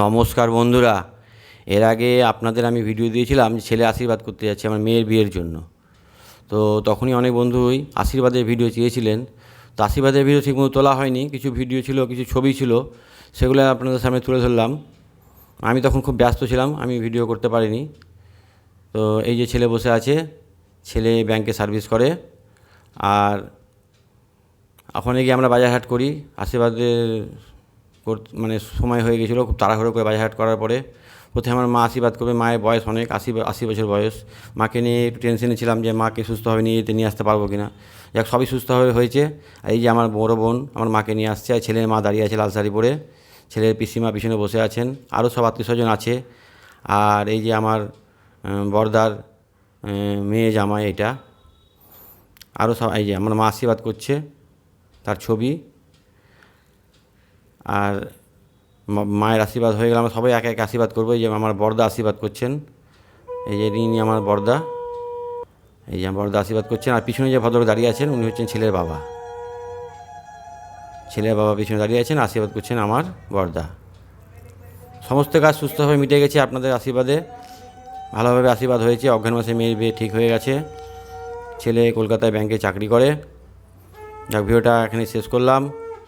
নমস্কার বন্ধুরা। এর আগে আপনাদের আমি ভিডিও দিয়েছিলাম যে ছেলে আশীর্বাদ করতে যাচ্ছে আমার মেয়ের বিয়ের জন্য। তো তখনই অনেক বন্ধুই আশীর্বাদের ভিডিও চেয়েছিলেন। তো আশীর্বাদের ভিডিও ঠিকমতো তোলা হয়নি, কিছু ভিডিও ছিল, কিছু ছবি ছিল, সেগুলো আপনাদের সামনে তুলে ধরলাম। আমি তখন খুব ব্যস্ত ছিলাম, আমি ভিডিও করতে পারিনি। তো এই যে ছেলে বসে আছে, ছেলে ব্যাংকে সার্ভিস করে। আর ওখানে গিয়ে আমরা বাজারহাট করি, আশীর্বাদের মানে সময় হয়ে গেছিল খুব তাড়াহুড়ো করে বাজারহাট করার পরে। প্রথমে আমার মা আশীর্বাদ করবে মায়ের বয়স অনেক আশি আশি বছর বয়স। মাকে নিয়ে একটু টেনশনে ছিলাম যে মাকে সুস্থভাবে নিয়ে যেতে নিয়ে আসতে পারব কি না যাক সবই সুস্থভাবে হয়েছে। এই যে আমার বড় বোন আমার মাকে নিয়ে আসছে আর ছেলের মা দাঁড়িয়ে আছে লাল পরে। ছেলের পিসিমা পিছনে বসে আছেন আরও সব আত্মীয় স্বজন আছে। আর এই যে আমার উম, মেয়ে জামাই এটা। আরও সব এই যে আমার মা আশীর্বাদ করছে তার ছবি। আর মায়ের আশীর্বাদ হয়ে গেলে আমরা সবাই একে একে আশীর্বাদ করব। এই যে আমার বর্দা আশীর্বাদ করছেন। এই যে ইনি আমার বর্দা এই যে আমার বর্দা আশীর্বাদ করছেন। আর পিছনে যে ভদ্রলোক দাঁড়িয়ে আছেন, উনি হচ্ছেন ছেলের বাবা। ছেলের বাবা পিছনে দাঁড়িয়ে আছেন, আশীর্বাদ করছেন আমার বর্দা সমস্ত কাজ সুস্থভাবে মিটে গেছে আপনাদের আশীর্বাদে। ভালোভাবে আশীর্বাদ হয়েছে। অজ্ঞান মাসে মেয়ের বিয়ে ঠিক হয়ে গেছে। ছেলে কলকাতায় ব্যাংকে চাকরি করে। যাক, ভিডিওটা এখানে শেষ করলাম।